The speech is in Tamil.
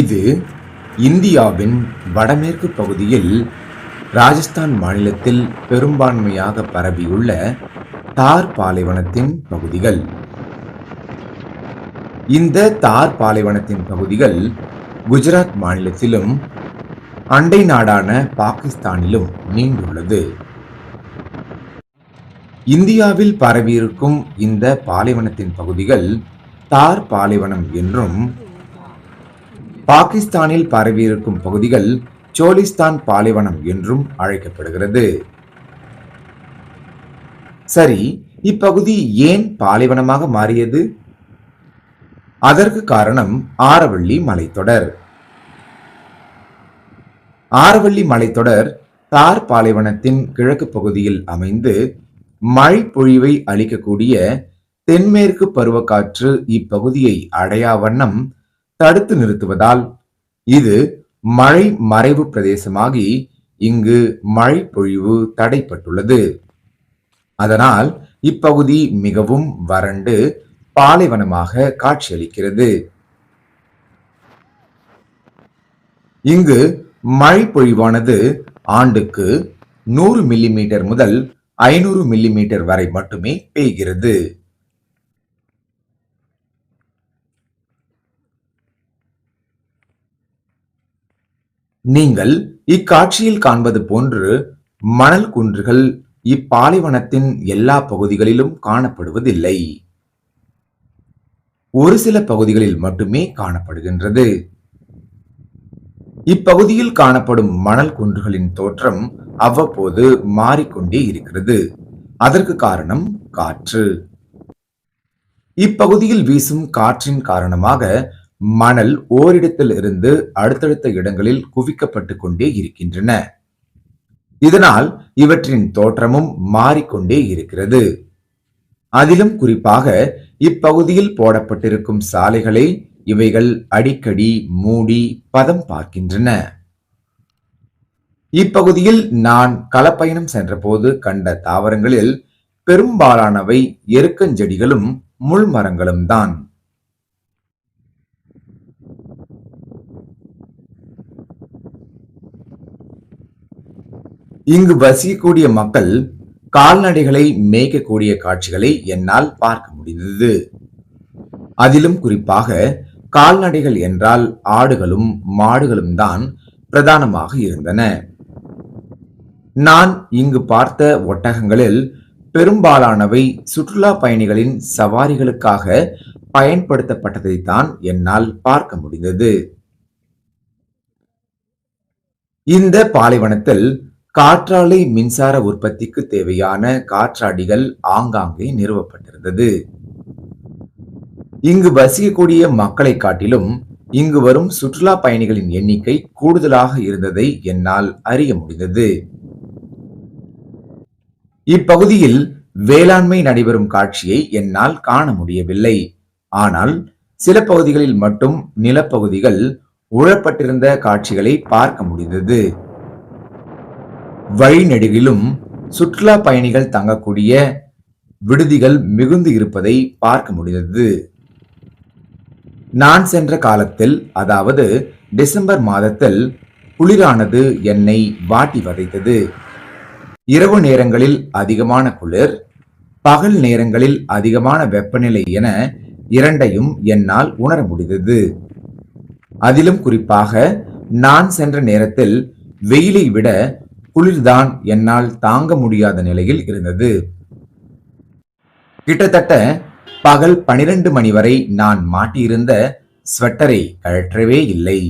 இது இந்தியாவின் வடமேற்கு பகுதியில் ராஜஸ்தான் மாநிலத்தில் பெரும்பான்மையாக பரவியுள்ள தார் பாலைவனத்தின் பகுதிகள். இந்த தார் பாலைவனத்தின் பகுதிகள் குஜராத் மாநிலத்திலும் அண்டை நாடான பாகிஸ்தானிலும் நீண்டுள்ளது. இந்தியாவில் பரவியிருக்கும் இந்த பாலைவனத்தின் பகுதிகள் தார் பாலைவனம் என்றும் பாகிஸ்தானில் பரவியிருக்கும் பகுதிகள் சோலிஸ்தான் பாலைவனம் என்றும் அழைக்கப்படுகிறது. சரி இப்பகுதி ஏன் பாலைவனமாக மாறியது? அதற்கு காரணம் ஆரவள்ளி மலைத்தொடர். ஆரவள்ளி மலைத்தொடர் தார் பாலைவனத்தின் கிழக்கு பகுதியில் அமைந்து மழை பொழிவை அளிக்கக்கூடிய தென்மேற்கு பருவக்காற்று இப்பகுதியை அடையா வண்ணம் தடுத்து நிறுத்துவதால் இது மழை மறைவு பிரதேசமாகி இங்கு மழை பொழிவு தடைப்பட்டுள்ளது. அதனால் இப்பகுதி மிகவும் வறண்டு பாலைவனமாக காட்சியளிக்கிறது. இங்கு மழை பொழிவானது ஆண்டுக்கு நூறு மில்லிமீட்டர் முதல் ஐநூறு மில்லிமீட்டர் வரை மட்டுமே பெய்கிறது. நீங்கள் இக்காட்சியில் காண்பது போன்று மணல் குன்றுகள் இப்பாலைவனத்தின் எல்லா பகுதிகளிலும் காணப்படுவதில்லை. ஒரு சில பகுதிகளில் மட்டுமே காணப்படுகின்றது. இப்பகுதியில் காணப்படும் மணல் குன்றுகளின் தோற்றம் அவ்வப்போது மாறிக்கொண்டே இருக்கிறது. அதற்கு காரணம் காற்று. இப்பகுதியில் வீசும் காற்றின் காரணமாக மணல் ஓரிடத்தில் இருந்து அடுத்தடுத்த இடங்களில் குவிக்கப்பட்டு கொண்டே இருக்கின்றன. இதனால் இவற்றின் தோற்றமும் மாறிக்கொண்டே இருக்கிறது. அதிலும் குறிப்பாக இப்பகுதியில் போடப்பட்டிருக்கும் சாலைகளை இவைகள் அடிக்கடி மூடி பதம் பார்க்கின்றன. இப்பகுதியில் நான் களப்பயணம் சென்றபோது கண்ட தாவரங்களில் பெரும்பாலானவை எருக்கஞ்செடிகளும் முள் மரங்களும் தான் இங்கு வசிக்கக்கூடிய மக்கள் கால்நடைகளை மேய்க்கக்கூடிய காட்சிகளை என்னால் பார்க்க முடிந்தது. அதிலும் குறிப்பாக கால்நடைகள் என்றால் ஆடுகளும் மாடுகளும் தான் பிரதானமாக இருந்தன. நான் இங்கு பார்த்த ஒட்டகங்களில் பெரும்பாலானவை சுற்றுலா பயணிகளின் சவாரிகளுக்காக பயன்படுத்தப்பட்டதைத்தான் என்னால் பார்க்க முடிந்தது. இந்த பாலைவனத்தில் காற்றாலை மின்சார உற்பத்திக்கு தேவையான காற்றாடிகள் ஆங்காங்கே நிறுவப்பட்டிருந்தது. இங்கு வசிக்கக்கூடிய மக்களை காட்டிலும் இங்கு வரும் சுற்றுலா பயணிகளின் எண்ணிக்கை கூடுதலாக இருந்ததை என்னால் அறிய முடிந்தது. இப்பகுதியில் வேளாண்மை நடைபெறும் காட்சியை என்னால் காண முடியவில்லை. ஆனால் சில பகுதிகளில் மட்டும் நிலப்பகுதிகள் உழப்பட்டிருந்த காட்சிகளை பார்க்க முடிந்தது. வழிநெடுகிலும் சுற்றுலா பயணிகள் தங்கக்கூடிய விடுதிகள் மிகுந்து இருப்பதை பார்க்க முடிந்தது. நான் சென்ற காலத்தில் அதாவது டிசம்பர் மாதத்தில் குளிரானது என்னை வாட்டி வதைத்தது. இரவு நேரங்களில் அதிகமான குளிர் பகல் நேரங்களில் அதிகமான வெப்பநிலை என இரண்டையும் என்னால் உணர முடிந்தது. அதிலும் குறிப்பாக நான் சென்ற நேரத்தில் வெயிலை விட குளிர்தான் என்னால் தாங்க முடியாத நிலையில் இருந்தது. கிட்டத்தட்ட பகல் பனிரெண்டு மணி வரை நான் மாட்டியிருந்த ஸ்வெட்டரை கழற்றவே இல்லை.